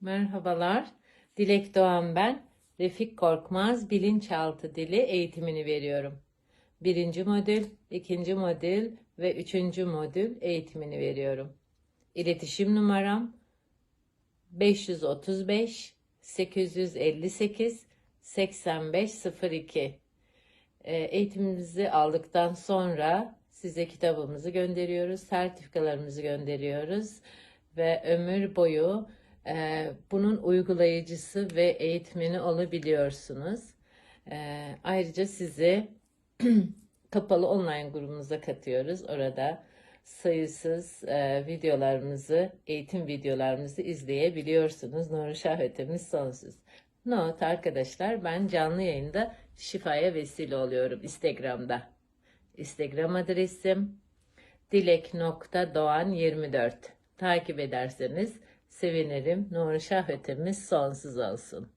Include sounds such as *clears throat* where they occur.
Merhabalar. Dilek Doğan ben. Refik Korkmaz bilinçaltı dili eğitimini veriyorum. Birinci modül, ikinci modül ve üçüncü modül eğitimini veriyorum. İletişim numaram 535 858 8502. Ee, Eğitimimizi aldıktan sonra size kitabımızı gönderiyoruz, sertifikalarımızı gönderiyoruz ve ömür boyu bunun uygulayıcısı ve eğitmeni olabiliyorsunuz. E, ayrıca sizi *clears throat* kapalı online grubumuza katıyoruz. Orada sayısız e, videolarımızı, eğitim videolarımızı izleyebiliyorsunuz. Nuri Şahvetimiz sonsuz. Not arkadaşlar ben canlı yayında şifaya vesile oluyorum Instagram'da. Instagram adresim dilek.doğan24 takip ederseniz sevinirim. Nuri Şahvetimiz sonsuz olsun.